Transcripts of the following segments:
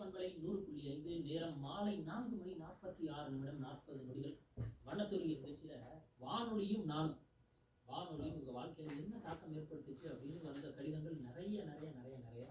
பண்பலை நூறு புள்ளி ஐந்து நேரம் மாலை நான்கு மணி நாற்பத்தி ஆறு நிமிடம் நாற்பது நொடிகள் வண்ணத்துறை நிகழ்ச்சியில வானொலியும் நானும். வானொலி உங்கள் வாழ்க்கையில் என்ன தாக்கம் ஏற்படுத்துச்சு அப்படின்னு வந்த கடிதங்கள் நிறைய நிறைய நிறைய நிறைய.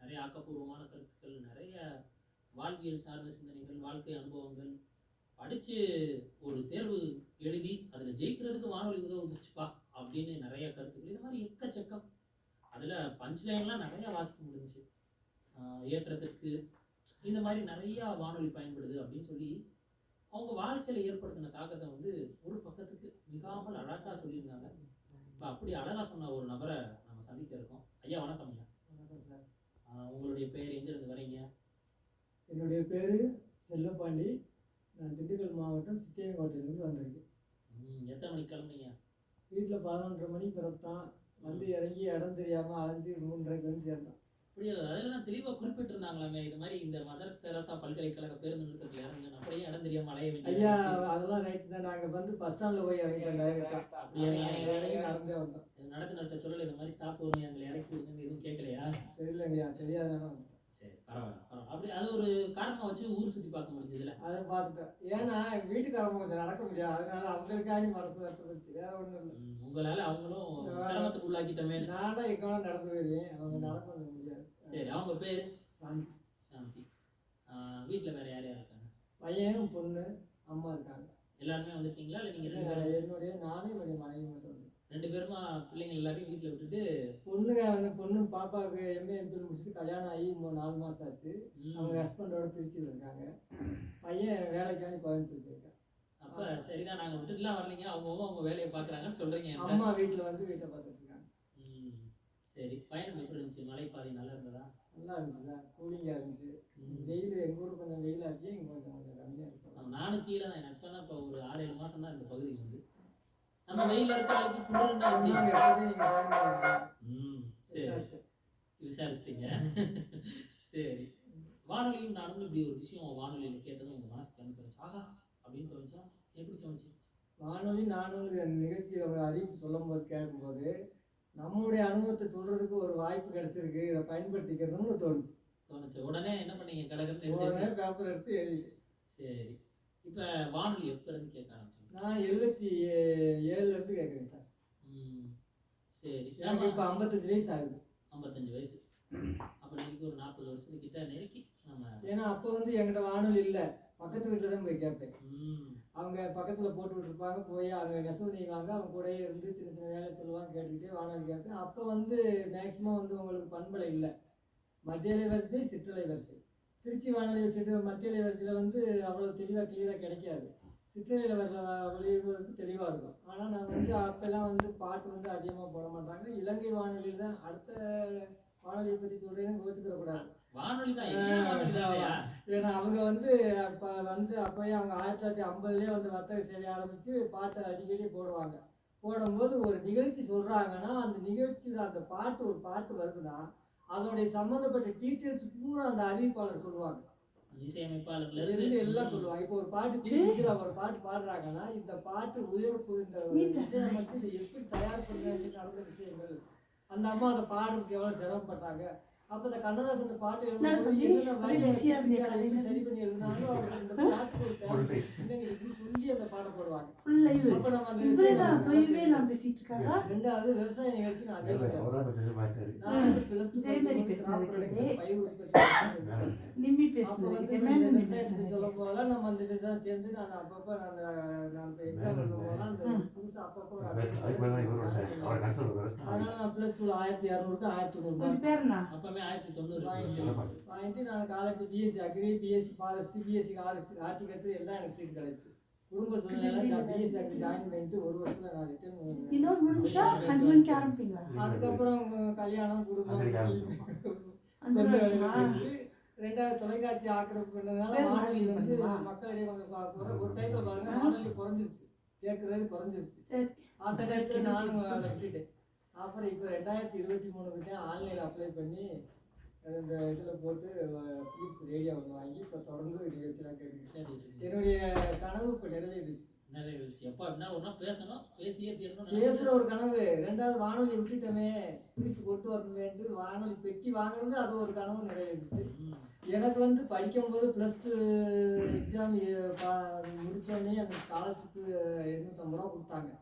நிறைய ஆக்கப்பூர்வமான கருத்துக்கள் நிறைய வாழ்வியல் சார்ந்த சிந்தனைகள் வாழ்க்கை அனுபவங்கள். படித்து ஒரு தேர்வு எழுதி அதில் ஜெயிக்கிறதுக்கு வானொலி உதவுச்சுப்பா அப்படின்னு நிறைய கருத்துக்கள். இது மாதிரி எக்கச்சக்கம். அதில் பஞ்ச்லைன்லாம் நிறைய வாசிக்க முடிஞ்சு ஏற்றத்திற்கு இந்த மாதிரி நிறைய வானொலி பயன்படுது அப்படின்னு சொல்லி அவங்க வாழ்க்கையில ஏற்படுத்தின தாக்கத்தை வந்து ஒரு பக்கத்துக்கு மிகாமல் அழகா சொல்லியிருந்தாங்க. இப்போ அப்படி அழகா சொன்ன ஒரு நபரை நம்ம சந்திக்க இருக்கோம். ஐயா வணக்கம் ஐயா. உங்களுடைய பேர் எங்கிருந்து வரீங்க? என்னுடைய பேர் செல்லப்பாண்டி. நான் திண்டுக்கல் மாவட்டம் சிட்டியங்கோட்டையிலேருந்து வந்திருக்கேன். எத்தனை மணிக்கு கிளம்புனீங்க? வீட்டில் பதினொன்றரை மணி பிறப்பான் வந்து இறங்கி இடம் தெரியாமல் அலைஞ்சு மூன்றரைக்கு வந்து சேர்ந்தான். அப்படியே அதெல்லாம் தெளிவா குறிப்பிட்டிருந்தாங்களாமே இது மாதிரி இந்த மதர் தெரசா பல்கலைக்கழக பேருந்து நிறுத்தத்தில் இறங்க அப்படியே இடம் தெரியாம அலைய ஐயா வேண்டிய அதெல்லாம் ரைட்டு தான். நாங்கள் வந்து பஸ் ஸ்டாண்டில் போய் இறங்கி நடந்தே வந்தோம். நடத்து நடத்த சொல்லல இந்த மாதிரி ஸ்டாப் வரும் எங்களை இறக்கி எதுவும் கேட்கலையா? தெரியலங்கய்யா தெரியாதானே சரி பரவாயில்ல. அப்படி அது ஒரு காரணமா வச்சு ஊர் சுத்தி பார்க்க முடிஞ்சதுல. அதை பார்த்துட்டேன். ஏன்னா எங்கள் வீட்டுக்காரவங்க கொஞ்சம் நடக்க முடியாது. அதனால அவங்களுக்காண்டி மனசு வருத்தப்பட்டுச்சு வேற ஒன்றும் இல்லை. உங்களால அவங்களும் சிரமத்துக்கு உள்ளாக்கிட்டோமே. நானா எங்கே நடந்து போயிருவேன். அவங்க நடக்க முடியாது. சரி அவங்க பேரு? சாந்தி. சாந்தி. வீட்ல வேற யார் யார் இருக்காங்க? பையன் பொண்ணு அம்மா இருக்காங்க. எல்லாருமே வந்துட்டீங்களா இல்ல நீங்க ரெண்டு பேரும்? என்னுடைய நானும் என்னுடைய மனைவி மட்டும் ரெண்டு பேருமா பிள்ளைங்க எல்லாரையும் வீட்டுல விட்டுட்டு? பொண்ணுங்க வந்து பொண்ணு பாப்பாவுக்கு எம்ஏ எம்பில் முடிச்சுட்டு கல்யாணம் ஆகி இன்னும் நாலு மாதம் ஆச்சு. அவங்க ஹஸ்பண்டோட திருச்சியில் இருக்காங்க. பையன் வேலைக்காண்டி கோயம்புத்தூர் போயிருக்கான். அப்ப சரிதான் நாங்க விட்டுட்டுலாம் வரலீங்க. அவங்க அவங்க வேலையை பாக்குறாங்கன்னு சொல்றீங்க என்கிட்ட. அம்மா வீட்டில் வந்து வீட்டை பார்த்துட்டு இருக்காங்க. ம், சரி பயணம் எப்படி இருந்துச்சு? மலைப்பாதை நல்லா இருந்ததா? நல்லா இருந்துச்சு கூலிங்காக இருந்துச்சு. வெயில் எங்கள் ஊர் கொஞ்சம் வெயிலாக இருக்கு இங்கே கொஞ்சம் கொஞ்சம் கம்மியாக இருக்கும் நானும் கீழே தான் எனக்கு இப்பதான் இப்போ ஒரு ஆறு ஏழு மாசம் தான் இந்த பகுதிக்கு வந்து. நம்ம வெயில இருக்க ஆளுக்கு குளிர்னா ம் சரி. விசாரிச்சிட்டீங்க. சரி. வானொலியும் நானும் இப்படி ஒரு விஷயம் வானொலியில் கேட்டதும் உங்க மனசுக்கு என்ன தோணுச்சு ஆகா அப்படின்னு தோணுச்சா? எப்படி தோணுச்சு? வானொலி நானும் நிகழ்ச்சி அவங்க அறிவிப்பு சொல்லும்போது கேட்கும்போது நம்முடைய அனுபவத்தை சொல்றதுக்கு ஒரு வாய்ப்பு கிடைச்சிருக்கு. இதை பயன்படுத்திக்கிறதுன்னு தோணுச்சு. தோணுச்சு. உடனே என்ன பண்ணீங்க? கடகன்னு உடனே பேப்பர் எடுத்து எழுதிட்டேன் சரி. இப்போ வானொலி எப்போ இருந்து கேட்க ஆரம்பிச்சீங்க நான் எழுபத்தி ஏழுல இருந்து கேட்குறேன் சார். சரி. எனக்கு இப்போ ஐம்பத்தஞ்சு வயசு ஆகுது. ஐம்பத்தஞ்சு வயசு. அப்போ இன்னைக்கு ஒரு நாற்பது வருஷத்துக்கு கிட்ட நெருக்கி ஏன்னா அப்போ வந்து என்கிட்ட வானொலி இல்லை. பக்கத்து வீட்டில் தான் போய் கேட்பேன் அவங்க பக்கத்தில் போட்டு விட்டுருப்பாங்க போய் அவங்க நெசவு நெய்வாங்க அவங்க கூடயே இருந்து சின்ன சின்ன வேலை சொல்லுவாங்க கேட்டுக்கிட்டே வானொலி கேட்பேன் அப்போ வந்து மேக்ஸிமம் வந்து உங்களுக்கு பண்பலை இல்லை. மத்திய அலை வரிசை சிற்றலை வரிசை திருச்சி வானொலி சிற்ற மத்திய அலை வரிசையில் வந்து அவ்வளோ தெளிவாக கிளியராக கிடைக்காது. சிற்றலையில் வர ஒளிபரப்பு தெளிவாக இருக்கும். ஆனால் நான் வந்து அப்போல்லாம் வந்து பாட்டு வந்து அதிகமாக போட மாட்டாங்க. இலங்கை வானொலியில் தான் அடுத்த வானொலியை பற்றி சொல்கிறேன்னு கோச்சுக்கிறக்கூடாது வானொலி தான்? ஏன்னா அவங்க வந்து அப்போ வந்து அப்போயே அவங்க ஆயிரத்தி தொள்ளாயிரத்தி ஐம்பதுலேயே வந்து வர்த்தக சேவை ஆரம்பித்து பாட்டை அடிக்கடி போடுவாங்க. போடும்போது ஒரு நிகழ்ச்சி சொல்கிறாங்கன்னா அந்த நிகழ்ச்சியில் அந்த பாட்டு ஒரு பாட்டு வருதுன்னா அதனுடைய சம்மந்தப்பட்ட டீட்டெயில்ஸ் பூரா அந்த அறிவிப்பாளர் சொல்லுவாங்க. இருந்து எல்லாம் சொல்லுவாங்க. இப்போ ஒரு பாட்டு ஒரு பாட்டு பாடுறாங்கன்னா இந்த பாட்டு உயர்ப்பு இந்த இசையமைச்சு இதை எப்படி தயார் பண்ணுறது நடந்த விஷயங்கள். அந்த அம்மா அதை பாடுறதுக்கு எவ்வளோ சிரமப்பட்டாங்க. அப்போ இந்த கண்ணதாசன் பாட்டு எழுதும்போது. சரி பண்ணி எழுதினாலும் அவங்க இந்த இப்படி சொல்லி அந்த பாடம் போடுவாங்க. அப்போ நம்ம பேசிட்டு ரெண்டாவது விவசாய நிகழ்ச்சி நான் அதே நான் வந்து plus two ஜெயமணி படிக்கும்போது பேசுனது crop கேட்டே. production, பயிர் உற்பத்தி நிம்மி அப்போ வந்து இந்த. போதெல்லாம் நம்ம அந்த விவசாயம் சேர்ந்து நான் அப்பப்போ நான் நான் இப்போ எக்ஸாம் எழுதும் போதெல்லாம் அந்த புதுசாக அப்பப்போ அதனால நான் ப்ளஸ் டூ ஆயிரத்தி இரநூறுக்கு ஆயிரத்தி உங்க தொண்ணூறு பேர் என்ன அப்பவே ஆயிரத்தி தொண்ணூறு வாங்கிட்டு நான் college BSc agri BSc forest BSc RSc horticulture எல்லாம் எனக்கு சீட் கிடைச்சு குடும்ப சூழ்நிலை நான் பிஎஸ்சி அக்ரி ஜாயின் பண்ணிட்டு ஒரு வருஷத்துல நான் ரிட்டர்ன் இன்னொரு முடிஞ்சா அஞ்சு மணிக்கு ஆரம்பிப்பீங்களா அதுக்கப்புறம் கல்யாணம் குடும்பம் சொந்த ரெண்டாவது தொலைக்காட்சி ஆக்கிரமிப்பு பண்ணதுனால வேற வானொலி வந்து? மக்களிடையே கொஞ்சம் ஒரு டைட்டில் பாருங்க வானொலி குறைஞ்சிருச்சு. கேட்கறது குறைஞ்சிருச்சு. சரி. அந்த நேரத்தில் நானும் விட்டுட்டேன். அப்புறம் இப்போ ரெண்டாயிரத்தி இருபத்தி மூணுக்கு ஆன்லைனில் அப்ளை பண்ணி இந்த இதில் போட்டு ஃபிலிப்ஸ் ரேடியோ ஒன்று வாங்கி இப்போ தொடர்ந்து நிகழ்ச்சியெலாம் கேட்டுக்கிட்டேன் என்னுடைய கனவு இப்போ நிறைவேறிச்சு. நிறைவேறிச்சு. எப்போ அப்படின்னா ஒன்றா பேசணும்? பேசியே தீரணும் பேசுற ஒரு கனவு. ரெண்டாவது வானொலி விட்டுட்டோமே திருப்பி கொண்டு வரணுமேன்ட்டு வானொலி பெட்டி வாங்குறது அது ஒரு கனவு நிறைவேறிச்சு. எனக்கு வந்து படிக்கும்போது ப்ளஸ் டூ எக்ஸாம் முடித்தோடனே அந்த ஸ்காலர்ஷிப்பு எண்ணூற்றம்பது ரூபா கொடுத்தாங்க.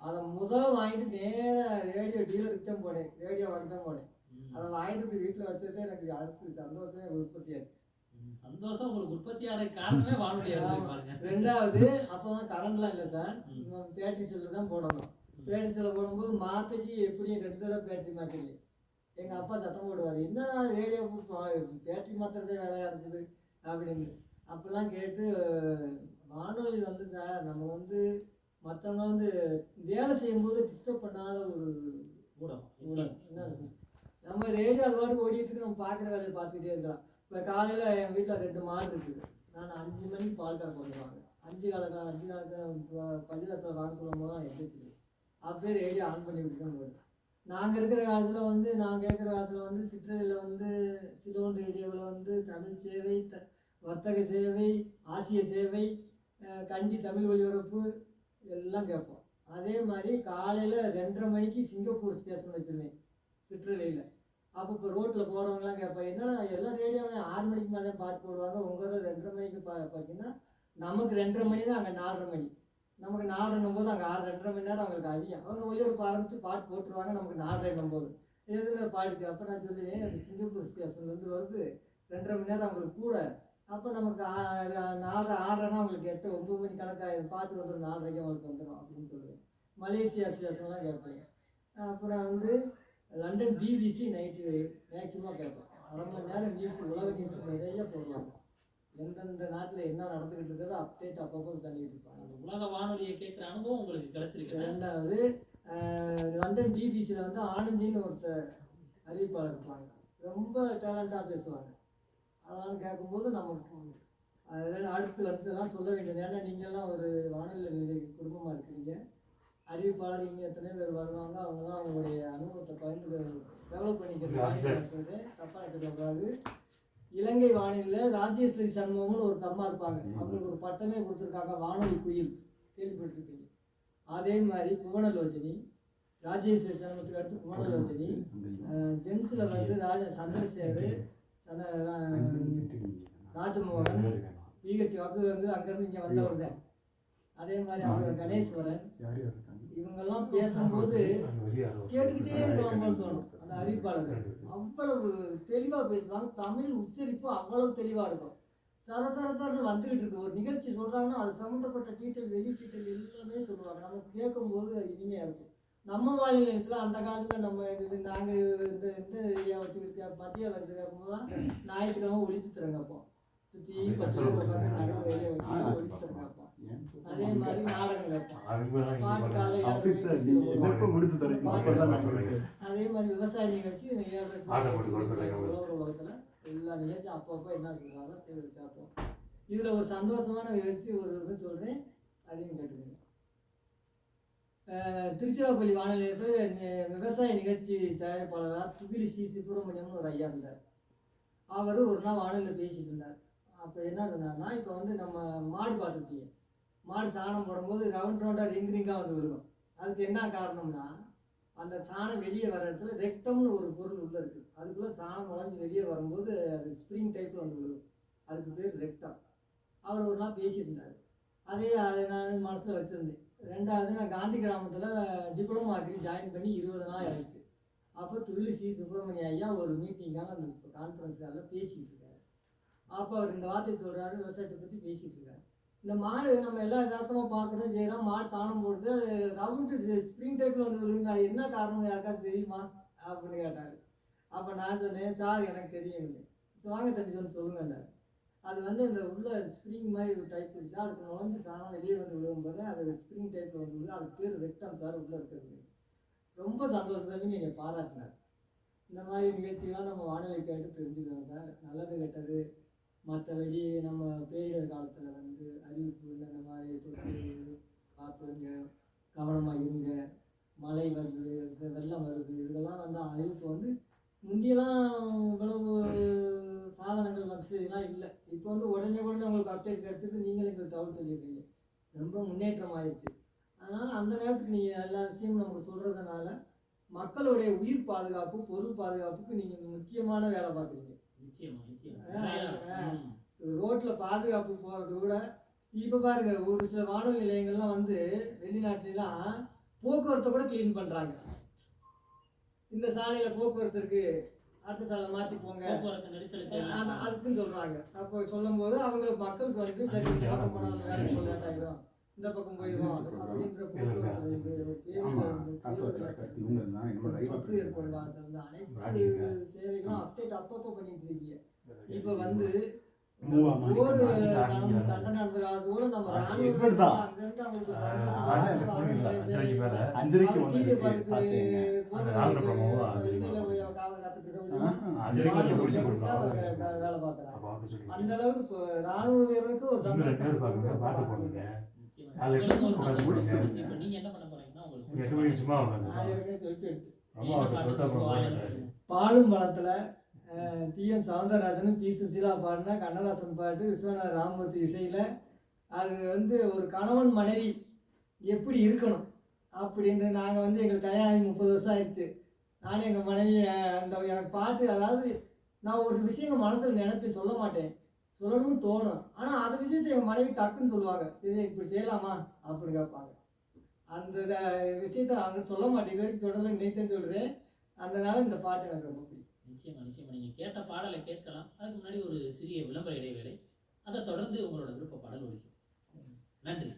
அதை முதல் வாங்கிட்டு நேராக ரேடியோ டீலருக்கு தான் போனேன். ரேடியோ வாங்கி தான் போனேன். அதை வாங்கிட்டு வீட்டில் வச்சதே எனக்கு அடுத்து சந்தோஷமே உற்பத்தி ஆச்சு. சந்தோஷம் உங்களுக்கு உற்பத்தி ஆகிற காரணமே வானொலியா இருக்கு ஆமா. பாருங்க. ரெண்டாவது அப்போ தான் கரண்ட்லாம் இல்லை சார் பேட்டரி செல்லு தான் போடணும். பேட்டரி செல்ல போடும்போது மாத்தைக்கு எப்படியும் ரெண்டு தடவை பேட்டரி மாற்றிங்க எங்கள் அப்பா சத்தம் போடுவார். என்னடா ரேடியோ பேட்டரி மாற்றுறதே வேலையாக இருக்குது? அப்படின்னு. அப்போல்லாம் கேட்டு வானொலி வந்து சார் நம்ம வந்து மற்றவங்க வந்து வேலை செய்யும்போது டிஸ்டர்ப் பண்ணாத ஒரு ஊடகம்? நம்ம ரேடியோ அது பாட்டுக்கு ஓடிட்டு நம்ம பார்க்குற வேலையை பார்த்துக்கிட்டே இருக்கலாம். இப்போ காலையில் என் வீட்டில் ரெண்டு மாடு இருக்குது. நான் அஞ்சு மணிக்கு பால் கறக்க வந்துடுவாங்க அஞ்சு காலக்கா அஞ்சு காலக்கா பள்ளிவாசல் வாங்க சொல்லும் போது தான் எந்திரிச்சு அப்படியே ரேடியோ ஆன் பண்ணி விட்டு தான் போயிடும் நாங்கள் இருக்கிற காலத்தில் வந்து நான் கேட்குற காலத்தில் வந்து சிற்றலையில் வந்து சிலோன் ரேடியோவில் வந்து தமிழ் சேவை த வர்த்தக சேவை ஆசிய சேவை கண்டி தமிழ் ஒலிபரப்பு எல்லாம் கேட்போம். அதே மாதிரி காலையில் ரெண்டரை மணிக்கு சிங்கப்பூர் ஸ்டேஷன் வச்சுருந்தேன் சிற்றலையில் அப்போ இப்போ ரோட்டில் போகிறவங்களாம் கேட்பேன் என்னடா எல்லா ரேடியோவும் ஆறு மணிக்கு மேலே பாட்டு போடுவாங்க உங்கள் ரெண்டரை மணிக்கு பா பார்த்தீங்கன்னா நமக்கு ரெண்டரை மணி தான் அங்கே நாலரை மணி. நமக்கு நாலரைன்னும் போது அங்கே ஆறு ரெண்டரை மணி நேரம் அவங்களுக்கு அதிகம் அவங்க ஒளிபரப்பு ஆரம்பித்து பாட்டு போட்டுருவாங்க நமக்கு நாலரைன்னும் போது எதில் பாட்டு? அப்போ நான் சொல்லுவேன் அது சிங்கப்பூர் ஸ்டேஷன்லேருந்து வருது. ரெண்டரை மணி நேரம் அவங்களுக்கு கூட. அப்போ நமக்கு ஆ- நாலரை ஆறரைனா அவங்களுக்கு எட்டு ஒம்பது மணி கணக்காயிரம். பாட்டு வந்துடும் நாலரைக்கு அவங்களுக்கு வந்துடும் அப்படின்னு சொல்லுவேன். மலேசியா ஸ்டேஷன்லாம் கேட்பேன். அப்புறம் வந்து லண்டன் பிபிசி நைட்டு மேக்ஸிமம் கேட்பேன். அரை மணி நேரம் நியூஸ் உலக நியூஸ் நிறைய போடுவாங்க. எந்தெந்த நாட்டில் என்ன நடந்துக்கிட்டு இருக்கிறதோ அப்டேட் அப்பப்போ பண்ணிக்கிட்டு இருப்பாங்க. அந்த உலக வானொலியை கேட்குற அனுபவம் உங்களுக்கு கிடைச்சிருக்கு ரெண்டாவது லண்டன் பிபிசியில் வந்து ஆனந்தின்னு ஒருத்தர் அறிவிப்பாளர் இருப்பாங்க. ரொம்ப டேலண்டாக பேசுவாங்க. அதெல்லாம் கேட்கும்போது நமக்கு அதெல்லாம் அடுத்து அடுத்தெல்லாம் சொல்ல வேண்டியது. ஏன்னா நீங்கள்லாம் ஒரு வானொலி குடும்பமாக இருக்கிறீங்க. அறிவிப்பாளர் இங்கே எத்தனை பேர் வருவாங்க. அவங்களாம் அவங்களுடைய அனுபவத்தை பகிர்ந்து டெவலப் பண்ணிக்கிறது தப்பாக எடுத்துக்கூடாது இலங்கை வானிலையில் ராஜேஸ்வரி சண்முகம்னு ஒரு அம்மா இருப்பாங்க. அவங்களுக்கு ஒரு பட்டமே கொடுத்துருக்காங்க வானொலி குயில். கேள்விப்பட்டிருப்பீங்க. அதே மாதிரி புவனலோச்சனி ராஜேஸ்வரி சண்முகத்துக்கு அடுத்து புவனலோச்சனி ஜென்ஸில் வந்து ராஜ சந்திரசேகர் ராஜமோகன் பிஹெச் அது வந்து அங்கேருந்து இங்கே வந்தவர் தான் அதே மாதிரி அவர் கணேஸ்வரன். இவங்கெல்லாம் பேசும்போது கேட்டுக்கிட்டே இருக்கலாம் தோணும். அந்த அறிவிப்பாளர்கள். அவ்வளவு தெளிவாக பேசுவாங்க. தமிழ் உச்சரிப்பு அவ்வளவு தெளிவாக இருக்கும். சர சர சரன்னு வந்துகிட்டு இருக்கு. ஒரு நிகழ்ச்சி சொல்கிறாங்கன்னா அது சம்மந்தப்பட்ட டீட்டெயில் வெளி டீட்டெயில் எல்லாமே சொல்லுவாங்க. நமக்கு கேட்கும்போது அது இனிமையாக இருக்கும். நம்ம வாழ் நிலையத்தில் அந்த காலத்தில் நம்ம இது நாங்கள் இந்த இந்த ஏரியா வச்சுருக்க மத்திய வச்சு கேட்கும்போது ஞாயிற்றுக்கிழமை ஒழிச்சு தரங்க அப்போ சுற்றி நடுவு வெளியே வச்சு அதே மாதிரி விவசாய நிகழ்ச்சி உலகத்துல எல்லா நிகழ்ச்சியும் அப்பப்போ என்ன சொல்றாங்க தேவை கேட்போம் இதுல ஒரு சந்தோஷமான நிகழ்ச்சி ஒரு இது சொல்றேன். அதையும் கேட்டுக்கோங்க. திருச்சிராப்பள்ளி வானிலையத்தில் விவசாய நிகழ்ச்சி தயாரிப்பாளராக துகிலி சி. சுப்பிரமணியம்னு ஒரு ஐயா இருந்தார். அவர் ஒரு நாள் வானிலையில் பேசிட்டு இருந்தார். அப்போ என்ன சொன்னார்னா இப்போ வந்து நம்ம மாடு பார்த்துருப்பீங்க மாடு சாணம் போடும்போது ரவுண்ட் ரவுண்டாக ரிங் ரிங்காக வந்து விழுகும். அதுக்கு என்ன காரணம்னா அந்த சாணம் வெளியே வர இடத்துல ரெக்டம்னு ஒரு பொருள் உள்ளே இருக்குது அதுக்குள்ளே சாணம் நுழைஞ்சு வெளியே வரும்போது அது ஸ்ப்ரிங் டைப்பில் வந்து விழுகும். அதுக்கு பேர் ரெக்டம். அவர் ஒரு நாள் பேசியிருந்தார். அதே அதை நான் மனசில் வச்சுருந்தேன். ரெண்டாவது நான் காந்தி கிராமத்தில் டிப்ளமாக்கு ஜாயின் பண்ணி இருபது நாள் ஆயிடுச்சு. அப்போ துள்ளி சுப்பிரமணிய ஐயா ஒரு மீட்டிங்காக அந்த கான்ஃபரன்ஸ் காலில் பேசிகிட்டு இருக்காரு. அப்போ அவர் இந்த வார்த்தை சொல்கிறாரு விவசாயத்தை பற்றி பேசிகிட்டு இருக்காரு. இந்த மாடு நம்ம எல்லா யதார்த்தமாக பார்க்குறோம் செய்கிறோம் மாடு தானம் போடுது அது ரவுண்டு ஸ்ப்ரிங் டைப்பில் வந்து விழுங்க அது என்ன காரணம் யாருக்காவது தெரியுமா? அப்படின்னு கேட்டார். அப்போ நான் சொன்னேன் சார் எனக்கு தெரியும். வாங்க தண்ணி சொல்லி சொல்லுங்கன்னாரு அது வந்து இந்த உள்ள ஸ்ப்ரிங் மாதிரி ஒரு டைப் இருக்குது அதுக்கு உழைஞ்சு தானே வெளியே வந்து விழுகும்போது அது ஸ்ப்ரிங் டைப்பில் வந்து விழுது அது பேர் ரெக்டம் சார் உள்ளே இருக்கிறது. ரொம்ப சந்தோஷத்துக்கு நீங்கள் பாராட்டினார். இந்த மாதிரி நிகழ்ச்சிகள்லாம் நம்ம வானிலை கேட்டு தெரிஞ்சுக்கணும் சார். நல்லது கெட்டது. மற்றபடி நம்ம பேரிடர் காலத்தில் வந்து அறிவிப்பு இந்த மாதிரி தொற்று பார்த்துங்க கவனமாக இருங்க. மழை வருது வெள்ளம் வருது. இதெல்லாம் வந்து அறிவிப்பு வந்து முந்தியெல்லாம் இவ்வளவு சாதனங்கள் வசதிலாம் இல்லை. இப்போ வந்து உடனே உடனே உங்களுக்கு அப்டேட் கிடைச்சது நீங்களே எங்களுக்கு தகவல் சொல்லிடுறீங்க. ரொம்ப முன்னேற்றம் ஆயிடுச்சு. அதனால் அந்த நேரத்துக்கு நீங்கள் எல்லா விஷயமும் நமக்கு சொல்கிறதுனால மக்களுடைய உயிர் பாதுகாப்பு பொருள் பாதுகாப்புக்கு நீங்கள் முக்கியமான வேலை பார்க்குறீங்க. நிச்சயமா நிச்சயமா. ரோட்டில் பாதுகாப்பு போகிறது கூட இப்போ பாருங்க ஒரு சில வானொலி நிலையங்கள்லாம் வந்து வெளிநாட்டுலாம் போக்குவரத்தை கூட க்ளீன் பண்ணுறாங்க இந்த சாலையில் போக்குவரத்து இருக்கு அடுத்த சாலை மாற்றி போங்க. அதுக்குன்னு சொல்றாங்க. அப்போ சொல்லும்போது அவங்க மக்களுக்கு வந்து சரி இந்த பக்கம் போயிடுவோம் அப்படின்ற போக்குவரத்து ஏற்படுவாங்க அனைத்து சேவைகளும் அப்டேட் அப்பப்போ பண்ணிட்டு இருக்கீங்க. இப்போ வந்து அஞ்சரைக்கு ஒன்று அந்த அளவுக்கு ராணுவ வீரருக்கு ஒரு பாட்டு போடுங்க. பாலும் பழத்தில் டிஎம் சவுந்தரராஜனும் பி. சுசீலா பாடின கண்ணதாசன் பாட்டு விஸ்வநாத ராமமூர்த்தி இசையில் அது வந்து ஒரு கணவன் மனைவி எப்படி இருக்கணும் அப்படின்ற நாங்கள் வந்து எங்களுக்கு கல்யாணம் ஆகி முப்பது வருஷம் ஆயிடுச்சு. நானும் எங்கள் மனைவி அந்த எனக்கு பாட்டு அதாவது நான் ஒரு விஷயம் மனசில் நினைப்பேன் சொல்ல மாட்டேன். சொல்லணும்னு தோணும். ஆனால் அந்த விஷயத்தை எங்கள் மனைவி டக்குன்னு சொல்லுவாங்க. இது இப்படி செய்யலாமா? அப்படின்னு கேட்பாங்க. அந்த விஷயத்தை அவங்க சொல்ல மாட்டேன். இது வரைக்கும் தொடர்ந்து நினைத்தேன்னு சொல்கிறேன் அதனால இந்த பாட்டு எனக்கு ரொம்ப பிடிக்கும். நிச்சயமா நிச்சயமா. நீங்கள் கேட்ட பாடலை கேட்கலாம். அதுக்கு முன்னாடி ஒரு சிறிய விளம்பர இடைவேளை. அதை தொடர்ந்து உங்களோட விருப்ப பாடல் ஒழிக்கும் நன்றி.